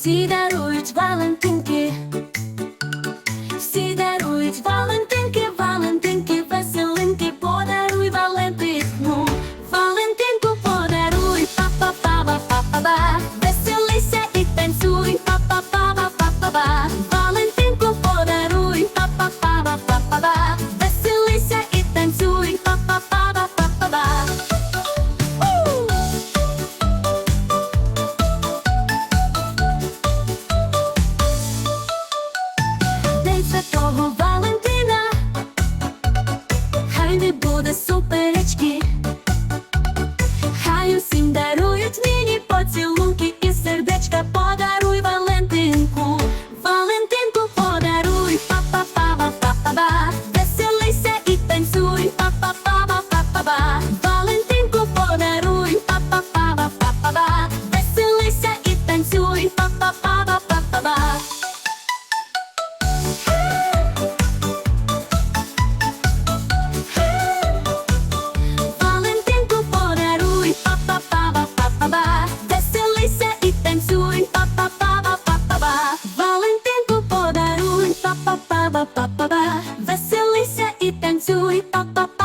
see that oh it's valentine kid День святого Валентина, хай не буде сумно. Подаруй, па-па-па-па-па-па. Веселися і танцюй, па-па-па.